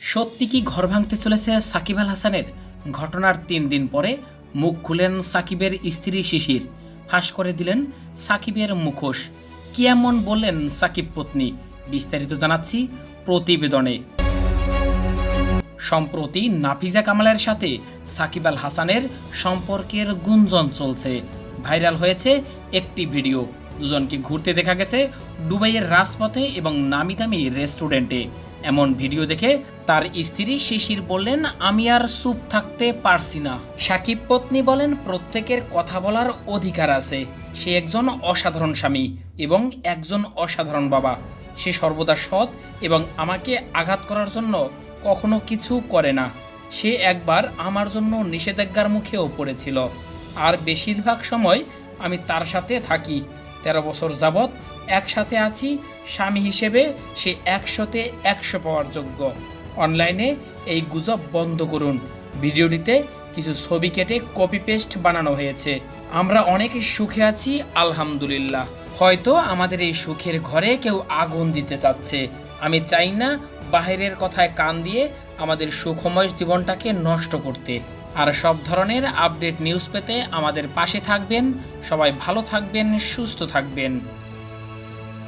সত্যি কি ঘর ভাঙতে চলেছে সাকিব আল হাসানের? ঘটনার তিন দিন পরে মুখ খুলেন সাকিবের স্ত্রী শিশির। ফাঁস করে দিলেন সাকিবের মুখোশ। কি এমন বললেন সাকিব পত্নী? বিস্তারিত জানাচ্ছি প্রতিবেদনে। সম্প্রতি নাফিজা কামালের সাথে সাকিব আল হাসানের সম্পর্কের গুঞ্জন চলছে। ভাইরাল হয়েছে একটি ভিডিও। দুজনকে ঘুরতে দেখা গেছে দুবাইয়ের রাজপথে এবং নামি দামি রেস্টুরেন্টে। এমন ভিডিও দেখে তার স্ত্রী শিশির বললেন, আমি আর চুপ থাকতে পারছি না। সাকিব পত্নী বলেন, প্রত্যেকের কথা বলার অধিকার আছে। সে একজন অসাধারণ স্বামী এবং একজন অসাধারণ বাবা। সে সর্বদা সৎ এবং আমাকে আঘাত করার জন্য কখনো কিছু করে না। সে একবার আমার জন্য নিষেধাজ্ঞার মুখেও পড়েছিল। আর বেশিরভাগ সময় আমি তার সাথে থাকি। তেরো বছর যাবৎ একসাথে আছি, স্বামী হিসেবে সে একশোতে একশো পাওয়ার যোগ্য। অনলাইনে এই গুজব বন্ধ করুন। ভিডিওটিতে কিছু ছবি কেটে কপি পেস্ট বানানো হয়েছে। আমরা অনেক সুখে আছি, আলহামদুলিল্লাহ। হয়তো আমাদের এই সুখের ঘরে কেউ আগুন দিতে চাচ্ছে। আমি চাই না বাহিরের কথায় কান দিয়ে আমাদের সুখময় জীবনটাকে নষ্ট করতে। আর সব ধরনের আপডেট নিউজ পেতে আমাদের পাশে থাকবেন। সবাই ভালো থাকবেন, সুস্থ থাকবেন।